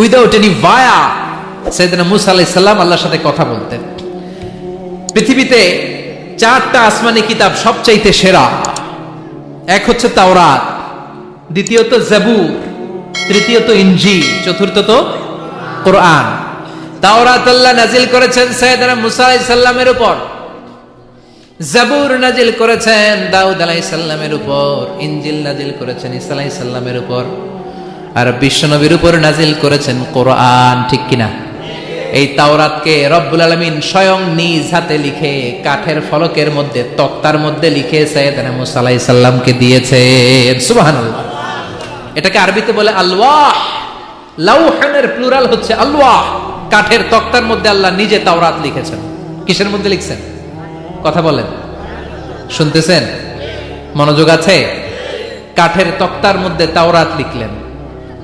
Without any ভায়া সৈয়দনা মুসা আলাইহিস সালাম আল্লাহর সাথে কথা বলতেন। পৃথিবীতে চারটা আসমানি কিতাব সবচাইতে সেরা। এক হচ্ছে তাওরাত, দ্বিতীয়ত জাবুর, তৃতীয়ত ইঞ্জি চতুর্থত কোরআন। তাওরাত আল্লাহ নাজিল করেছেন সৈয়দনা মুসা আলাইহিস সালামের উপর। জাবুর নাজিল করেছেন দাউদ আলাইহিস সালামের উপর। ইনজিল নাজিল করেছেন ঈসা আলাইহিস সালামের উপর। আর বিশ্বনবীর উপর নাজিল করেছেন কোরআন, ঠিক কিনা? এই তাওরাতকে রব্বুল আলমিন স্বয়ং নিজ হাতে লিখে, কাঠের ফলকের মধ্যে, তক্তার মধ্যে লিখে সৈয়দনা মুসা আলাইহিস সালামকে দিয়েছেন। সুবহানাল্লাহ। এটাকে আরবিতে বলে আলওয়াহ। লাউহানের প্লুরাল হচ্ছে আলওয়াহ। কাঠের তক্তার মধ্যে আল্লাহ নিজে তাওরাত লিখেছেন। কিসের মধ্যে লিখছেন? কথা বলেন। শুনতেছেন? মনোযোগ আছে? কাঠের তক্তার মধ্যে তাওরাত লিখলেন।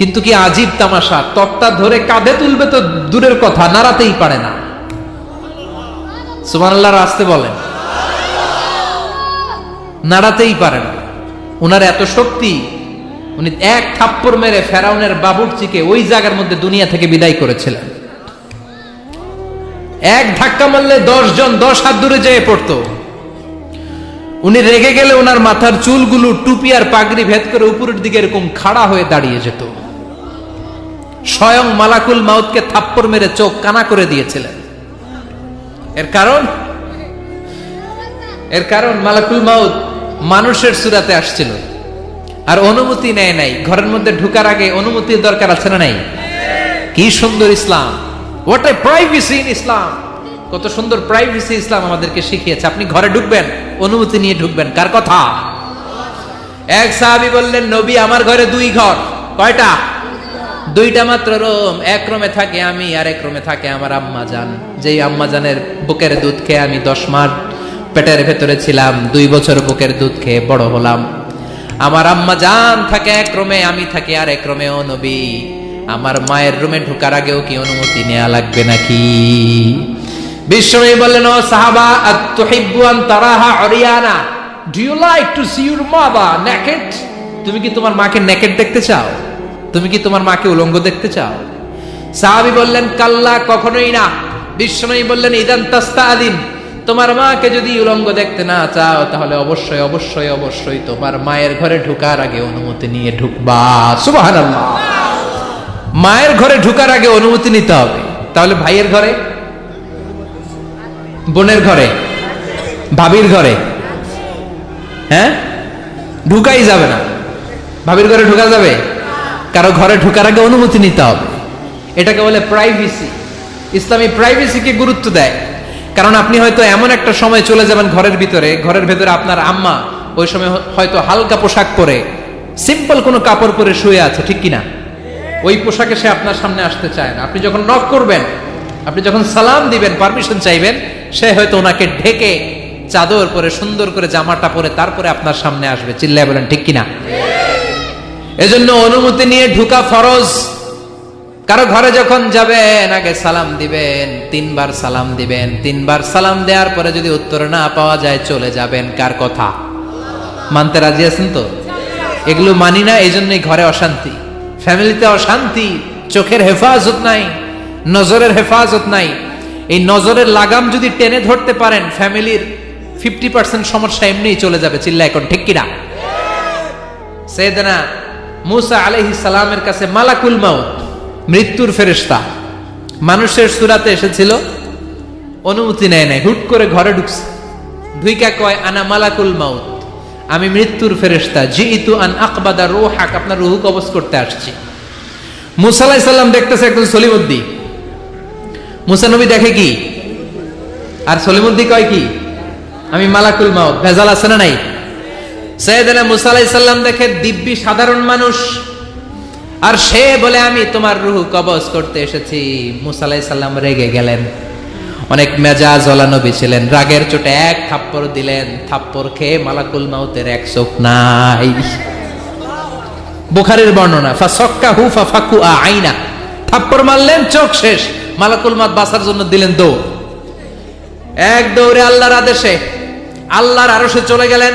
কিন্তু কি আজীব তামাশা? তক্তা ধরে কাঁধে তুলবে তো দূরের কথা, নাড়াতেই পারে না। সুমান আল্লাহর আসতে বলেন। নাড়াতেই পারে না। উনার এত শক্তি, উনি এক থাপ্পড় মেরে ফেরাউনের বাবুরচিকে ওই জায়গার মধ্যে দুনিয়া থেকে বিদায় করেছিলেন। এক ধাক্কা মারলে দশ জন দশ হাত দূরে যেয়ে পড়তো। উনি রেগে গেলে ওনার মাথার চুলগুলো টুপি আর পাগড়ি ভেদ করে উপরের দিকে এরকম খাড়া হয়ে দাঁড়িয়ে যেত। স্বয়ং মালাকুল মাউতকে থাপ্পড় মেরে চোখ কানা করে দিয়েছিলেন। এর কারণ? এর কারণ মালাকুল মাউত মানুষের সুরাতে আসছিল। আর অনুমতি নেয় নাই। ঘরের মধ্যে ঢুকার আগে অনুমতির দরকার আছে না নাই? কি সুন্দর ইসলাম। What a privacy in Islam কত সুন্দর প্রাইভেসি ইসলাম আমাদেরকে শিখিয়েছে। আপনি ঘরে ঢুকবেন, অনুমতি নিয়ে ঢুকবেন। কার কথা? এক সাহাবি বললেন, নবী, আমার ঘরে দুই ঘর। কয়টা? দুইটা মাত্র রুম, এক রুমে থাকে আমি আর এক রুমে থাকে আমার আম্মা জান। যেই আম্মা জানের বুকের দুধ খেয়ে আমি দশ মাস পেটের ভেতরে ছিলাম, দুই বছর বুকের দুধ খেয়ে বড় হলাম। আমার আম্মা জান থাকে এক রুমে, আমি থাকি আর এক রুমে নবী। আমার মায়ের রুমে ঢুকার আগেও কি অনুমতি নেওয়া লাগবে নাকি? বিশ্বনবী বললেন, ও সাহাবা আতুহিব্বু আন তারাহা Oriana. Do you like to see your মাবা naked তুমি কি তোমার মাকে নেকেড দেখতে চাও? তুমি কি তোমার মাকে উলঙ্গ দেখতে চাও? সাহাবী বললেন, কাল্লা, কখনোই না। বিশ্বনবী বললেন, ইদান তাস্তাদিন, তোমার মাকে যদি উলঙ্গ দেখতে না চাও, তাহলে অবশ্যই অবশ্যই অবশ্যই তোমার মায়ের ঘরে ঢুকার আগে অনুমতি নিয়ে ঢুকবা। সুবহানাল্লাহ। মায়ের ঘরে ঢুকার আগে অনুমতি নিতে হবে। তাহলে ভাইয়ের ঘরে? বোনের ঘরে? ভাবির ঘরে? হ্যাঁ? ঢুকাই যাবে না। ভাবির ঘরে ঢুকা যাবে? কারও ঘরে ঢুকার আগে অনুমতি নিতে হবে। এটাকে বলে প্রাইভেসি ইসলামী প্রাইভেসিকে গুরুত্ব দেয়। কারণ আপনি হয়তো এমন একটা সময় চলে যাবেন ঘরের ভিতরে, ঘরের ভেতরে আপনার আম্মা ওই সময় হয়তো হালকা পোশাক পরে সিম্পল কোনো কাপড় পরে শুয়ে আছে, ঠিক কিনা? ওই পোশাকে সে আপনার সামনে আসতে চায় না। আপনি যখন নক করবেন, আপনি যখন সালাম দিবেন পারমিশন চাইবেন, সে হয়তো ওনাকে ঢেকে চাদর পরে, সুন্দর করে জামাটা পরে তারপরে আপনার সামনে আসবে। চিল্লায় বলেন, ঠিক কিনা? এজন্য অনুমতি নিয়ে ঢুকা ফরজ। কারও ঘরে যখন যাবেন আগে সালাম দিবেন তিনবার সালাম দিবেন। তিনবার সালাম দেওয়ার পরে যদি উত্তর না পাওয়া যায় চলে যাবেন। কার কথা? মানতে রাজি আছেন তো? এগুলো মানি না এই জন্যই ঘরে অশান্তি। ফ্যামিলিতে অশান্তি চোখের হেফাজত নাই নজরের হেফাজত নাই। এই নজরের লাগাম যদি টেনে ধরতে পারেন ফ্যামিলির ফিফটি পার্সেন্ট সমস্যা এমনিই চলে যাবে চিল্লা এখন ঠিক কিনা? সেদনা মুসা আলহি সালামের কাছে মালাকুল মাউত, মৃত্যুর ফেরেস্তা মানুষের সুরাতে এসেছিল, অনুমতি নেয় নাই, হুট করে ঘরে ঢুকছে। ধুইকা কয়, আনা মালাকুল মাউত, আমি মৃত্যুর ফেরেস্তা জি ইতু আন আকবাদা রো হাক আপনার রুহু কবজ করতে আসছি। মুসালাই সাল্লাম দেখতেছে একজন সলিমুদ্দি। মুসানবী দেখে কি? আর সলিমুদ্দি কয় কি? আমি মালাকুল মাউত, ভেজাল আছে না নাই? সৈয়দনা মুসা আলাইহিস সাল্লাম দেখে দিব্যি সাধারণ মানুষ। আর সে বলে, আমি তোমার রুহু কবজ করতে এসেছি। মুসা আলাইহিস সাল্লাম রেগে গেলেন। অনেক মেজাজ ওলা নবী ছিলেন। রাগের চোটে এক থাপ্পড় দিলেন। থাপ্পড় খেয়ে মালাকুল মাউতের এক চোখ নাই। বুখারের বর্ণনা ফা সক্কা হু ফা ফাকু আইনা। থাপ্পড় মারলেন, চোখ শেষ। মালাকুল মাত বাসার জন্য দিলেন দৌড়। এক দৌড়ে আল্লাহর আদেশে আল্লাহর আরশে চলে গেলেন।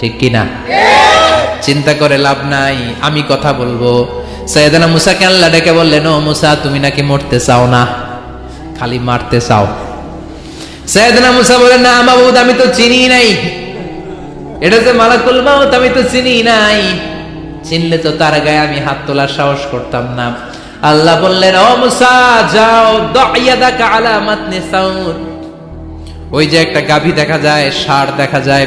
ঠিক কি না চিন্তা করে লাভ নাই, আমি কথা বলব। সৈয়দানা মুসাকে আল্লাহ ডেকে বললেন, ও মুসা, তুমি নাকি মরতে চাও না? খালি মারতে চাও। সৈয়দানা মুসা বলেন না, মাবুদ, আমি তো চিনি নাই। এটা যে মালাকুল মাউত, আমি তো চিনি নাই। চিনলে তো তার গায়ে আমি হাত তোলার সাহস করতাম না। আল্লাহ বললেন, ও মুসা, যাও দাইয়াদাকা আলা মাতনি সাউর। ওই যে একটা গাভী দেখা যায়, ষাঁড় দেখা যায়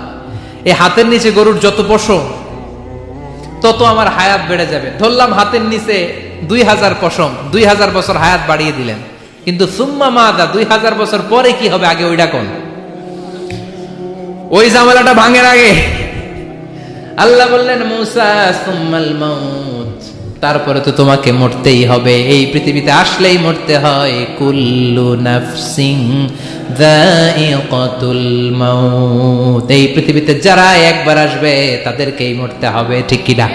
এই হাতের নিচে গরুর যত পশম তত আমার হায়াত বেড়ে যাবে। ধরলাম হাতের নিচে দুই হাজার পশম, দুই হাজার বছর হায়াত বাড়িয়ে দিলেন। কিন্তু সুম্মা মাদা, দুই হাজার বছর পরে কি হবে, আগে ওইটা কোন? ওই জামেলাটা ভাঙের আগে। আল্লাহ বললেন, মৌসা সুম্মাল মাউত। তারপরে তো তোমাকে মরতেই হবে। এই পৃথিবীতে আসলেই মরতে হয়। কুল্লু নাফসিং এই পৃথিবীতে যারা একবার আসবে, তাদেরকেই মরতে হবে, ঠিক কিনা?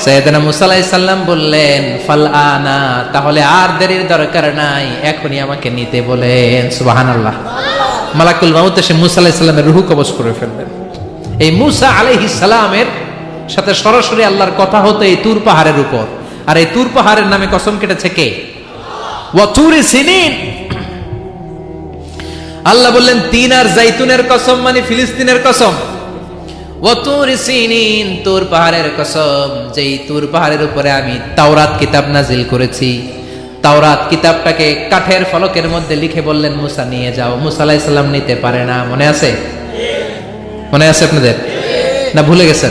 সৈয়দনা মুসা আলাইহিস সাল্লাম বললেন, ফাল আনা, তাহলে আর দেরির দরকার নাই। এখনই আমাকে নিতে বলেন। সুবহানাল্লাহ। মালাকুল মাউত এসে মুসা সাল্লামের রূহ কবজ করে ফেললেন। এই মুসা আলাইহিস সালামের সাথে সরাসরি আল্লাহর কথা হতো এই তুর পাহাড়ের উপর। আর এই তুর পাহাড়ের নামে কসম কেটেছে কে? ওয়াতুরি আল্লাহ বললেন, তিন আর জাইতুনের কসম মানে ফিলিস্তিনের কসম। সিনিন পাহাড়ের কসম, যেই তুর পাহাড়ের উপরে আমি তাওরাত কিতাব নাজিল করেছি। তাওরাত কিতাবটাকে কাঠের ফলকের মধ্যে লিখে বললেন, মুসা, নিয়ে যাও। মুসা আলাইহিস সালাম নিতে পারে না। মনে আছে? মনে আছে আপনাদের? না ভুলে গেছেন?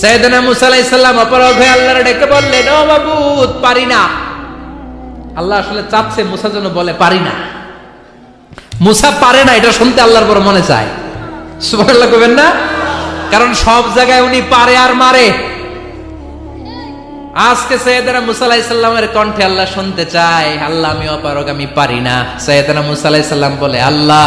সৈয়দনা মুসা আলাইহিস সালাম, অপরাধ হয়ে আল্লাহর ডেকে বললেন ও মাবুদ পারি না। আল্লাহ আসলে চাচ্ছে মুসা যেন বলে, পারি না। মুসা পারে না, এটা শুনতে আল্লাহর বড় মনে চায়। সুবহানাল্লাহ কবেন না? কারণ সব জায়গায় উনি পারে আর মারে। আজকে সৈয়দনা মুসা আলাইহিস সালামের কণ্ঠে আল্লাহ শুনতে চায়, আল্লাহ, আমি অপারগ, আমি পারি না। সৈয়দনা মুসা আলাইহিস সালাম বলে, আল্লাহ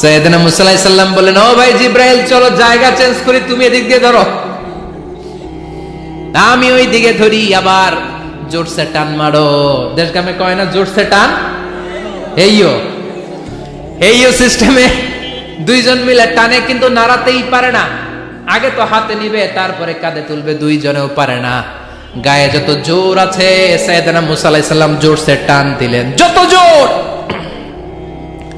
সৈয়দনা মুসা আলাইহিস সালাম বললেন, ও ভাই চলো, জায়গা চেঞ্জ করি, তুমি এদিক দিয়ে ধরো। আমি ওই দিকে ধরি, আবার জোরসে টান মারো। কয় না, জোরসে টান? এইও এইও সিস্টেমে দুইজন মিলে টানে, কিন্তু নাড়াতেই পারে না। আগে তো হাতে নিবে, তারপরে কাঁধে তুলবে, দুইজনেও পারে না। গায়ে যত জোর আছে, সৈয়দনা মুসা আলাইহিস সালাম জোরসে টান দিলেন। যত জোর!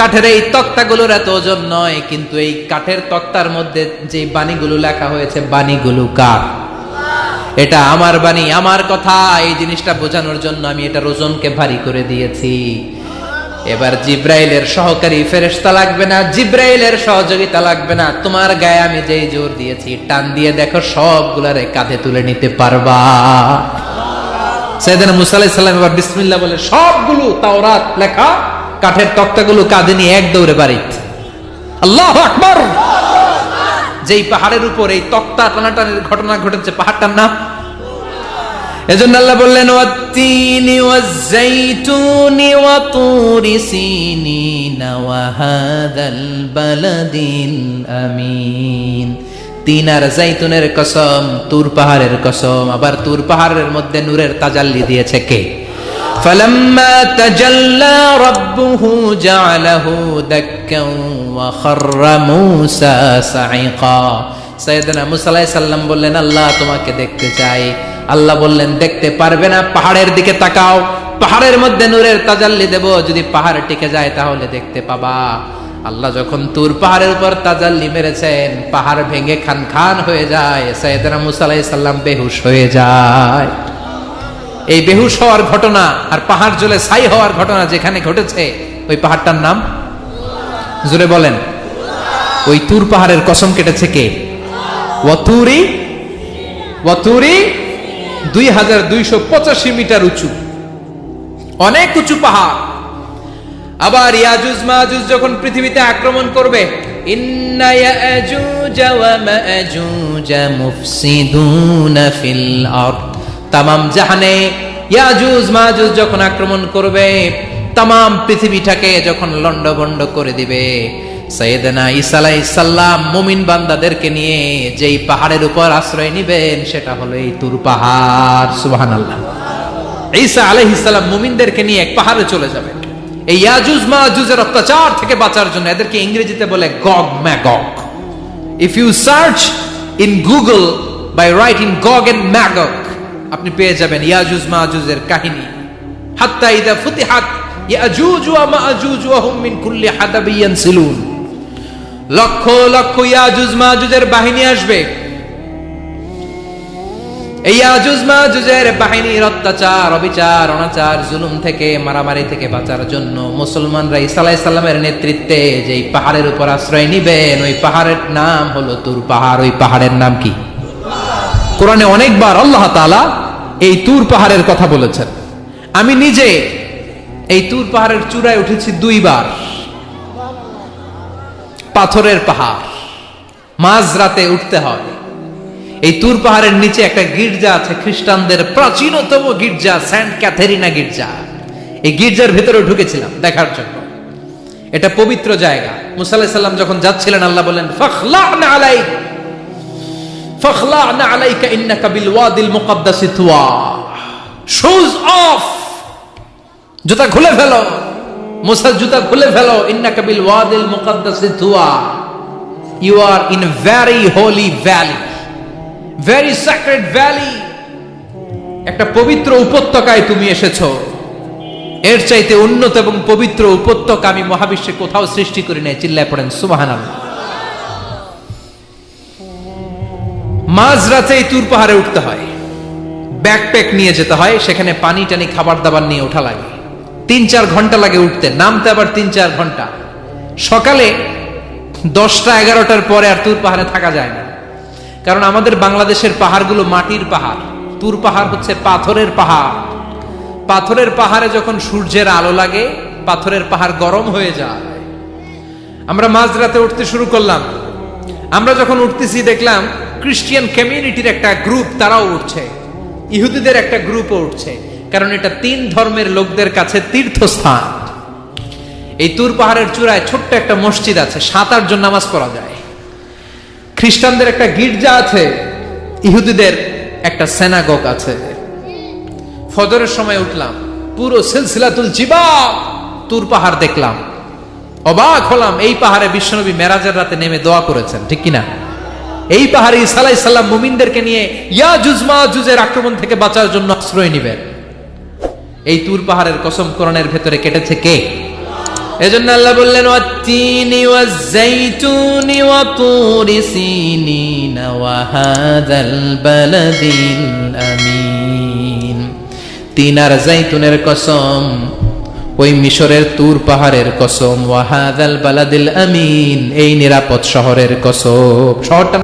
কাঠের এই তক্তাগুলোর এত ওজন নয়, কিন্তু এই কাঠের তক্তার মধ্যে যে বাণীগুলো লেখা হয়েছে, বাণীগুলো কার? এটা আমার বাণী, আমার কথা, এই জিনিসটা বোঝানোর জন্য আমি এটা ওজনকে ভারী করে দিয়েছি। এবার জিব্রাইলের সহকারী ফেরেশতা লাগবে না, জিব্রাইলের সহযোগিতা লাগবে না। তোমার গায়ে আমি যেই জোর দিয়েছি, টান দিয়ে দেখো সবগুলারে কাঁধে তুলে নিতে পারবা। সেদিন মুসা আলাইহিস সালাম এবার বিসমিল্লাহ বলে, সবগুলো তাওরাত লেখা কাঠের তক্তাগুলো কাঁধে নিয়ে এক দৌড়ে বাড়িতে। আল্লাহ আকবার! যেই পাহাড়ের উপর এই তক্তা টানাটানের ঘটনা ঘটেছে, পাহাড়টার নাম? এজন্য আল্লাহ বললেন, ওয়াত্তিনি ওয়াজ্জাইতুনি ওয়া তুরি সিনিন ওয়া হাদাল বালাদিল আমিন। তিন আর জাইতুনের কসম, তুর পাহাড়ের কসম। আবার তুর পাহাড়ের মধ্যে নূরের তাজাল্লি দিয়েছে কে? فلما تجلى ربه جعله دكا وخر موسى صعقا সৈয়দনা মুসা আলাইহিস সালাম বললেন আল্লাহ তোমাকে দেখতে চাই আল্লাহ বললেন দেখতে পারবে না পাহাড়ের দিকে তাকাও পাহাড়ের মধ্যে নূরের তাজাল্লি দেব যদি পাহাড় টিকে যায় তাহলে দেখতে পাবা আল্লাহ যখন তুর পাহাড়ের উপর তাজাল্লি মেরেছেন পাহাড় ভেঙে খান খান হয়ে যায় সৈয়দনা মুসা আলাইহিস সালাম বেহুশ হয়ে যায় এই বেহুশ হওয়ার ঘটনা আর পাহাড় জলে ছাই হওয়ার ঘটনা যেখানে ঘটেছে, ওই পাহাড়টার নাম? জোরে বলেন। ওই তুর পাহাড়ের কসম কেটেছে কে? ওয়াতুরি ওয়াতুরি দুই হাজার দুইশো পঁচাশি মিটার উঁচু। অনেক উঁচু পাহাড়। আবার ইয়াজুজ মাহুজ যখন পৃথিবীতে আক্রমণ করবে, ইন্না ইয়াজুজ ওয়া মা'জুজ মুফসিদুনা ফিল আরদ। তামাম জাহানে ইয়াজুজ মাহুজ যখন আক্রমণ করবে, তামাম পৃথিবীটাকে যখন লন্ডভন্ড করে দিবে সৈয়দনা ঈসা আলাইহিস সালাম মুমিন বান্দাদেরকে নিয়ে যেই পাহাড়ের উপর আশ্রয় নিবেন, সেটা হলো এই তুর পাহাড়। সুবহানাল্লাহ। ঈসা আলাইহিস সালাম মুমিনদেরকে নিয়ে এক পাহাড়ে চলে যাবেন এই ইয়াজুজ মাজুজের অত্যাচার থেকে বাঁচার জন্য এদেরকে ইংরেজিতে বলে Gog Magog. If you search in Google by write in Gog and Magog আপনি পেয়ে যাবেন ইয়াজুজ মাজুজের কাহিনী। হাত্তা ইদা ফুতিহাত ইয়াজুজ ওয়া মাজুজ ওয়া হুম মিন কুল্লি হাদাবি ইয়ানসিলুন। লক্ষ লক্ষ ইয়াজুজ মাজুজের বাহিনী আসবে। এই আজুজ মাজুজের বাহিনীর অত্যাচার, অবিচার, অনাচার, জুলুম থেকে, মারামারি থেকে বাঁচার জন্য মুসলমানরা ঈসা আলাইহিস সালামের নেতৃত্বে যেই পাহাড়ের উপর আশ্রয় নিবেন, ওই পাহাড়ের নাম হলো তুর পাহাড়। ওই পাহাড়ের নাম কি? কোরআনে অনেকবার আল্লাহ তাআলা এই তুর পাহাড়ের কথা বলেছেন। আমি নিজে এই তুর পাহাড়ের চূড়ায় উঠেছি দুইবার। পাথরের পাহাড় মাঝ রাতে উঠতে হয়। এই তুর পাহাড়ের নিচে একটা গির্জা আছে, খ্রিস্টানদের প্রাচীনতম গির্জা, সেন্ট ক্যাথেরিনা গির্জা। এই গির্জার ভেতরে ঢুকেছিলাম দেখার জন্য। এটা পবিত্র জায়গা। মুসা আলাইহিস সাল্লাম যখন যাচ্ছিলেন, আল্লাহ বলেন ফখলানা ফখলানা আলাইকা ওয়াদিল of you are in holy valley valley একটা পবিত্র উপত্যকায় তুমি এসেছ। এর চাইতে উন্নত এবং পবিত্র উপত্যকা আমি মহাবিশ্বে কোথাও সৃষ্টি করি নাই। চিল্লায় পড়েন। সুবাহান মাঝ রাতে এই তুর পাহাড়ে উঠতে হয়। ব্যাকপ্যাক নিয়ে যেতে হয়, সেখানে পানি টানি খাবার দাবার নিয়ে ওঠা লাগে। তিন চার ঘণ্টা লাগে উঠতে, নামতে আবার তিন চার ঘণ্টা। সকালে দশটা এগারোটার পরে আর তুর পাহাড়ে থাকা যায় না। কারণ আমাদের বাংলাদেশের পাহাড়গুলো মাটির পাহাড়। তুর পাহাড় হচ্ছে পাথরের পাহাড়। পাথরের পাহাড়ে যখন সূর্যের আলো লাগে, পাথরের পাহাড় গরম হয়ে যায়। আমরা মাঝরাতে উঠতে শুরু করলাম। আমরা যখন উঠতেছি, দেখলাম খ্রিস্টিয়ান কমিউনিটির একটা গ্রুপ তারাও উঠছে। ইহুদিদের একটা গ্রুপও উঠছে। কারণ এটা তিন ধর্মের লোকদের কাছে তীর্থস্থান। এই তুর পাহাড়ের চূড়ায় ছোট্ট একটা মসজিদ আছে, সাত, আট জন নামাজ পড়া যায়। খ্রিস্টানদের একটা গির্জা আছে, ইহুদিদের একটা সেনাগক আছে। ফজরের সময় উঠলাম, পুরো সিলসিলাতুল জিবা তুর পাহাড় দেখলাম। অবাক হলাম, এই পাহাড়ে বিশ্বনবী মেরাজের রাতে নেমে দোয়া করেছেন, ঠিক কিনা? এই পাহাড়ে ইসালাই সাল্লাম মুমিনদেরকে নিয়ে ইয়া জুজমা জুজের আক্রমণ থেকে বাঁচার জন্য আশ্রয় নিবেন এই তুর পাহাড়ের কসম করণের ভেতরে কেটেছে কে? এজন্য আল্লাহ বললেন বালাদিল আমিন। তিন আর জাইতুনের কসম, ওই মিশরের তুর পাহাড়ের কসম ওয়াহাদাল বালাদিল আমিন। এই নিরাপদ শহরের কসম, শহরটা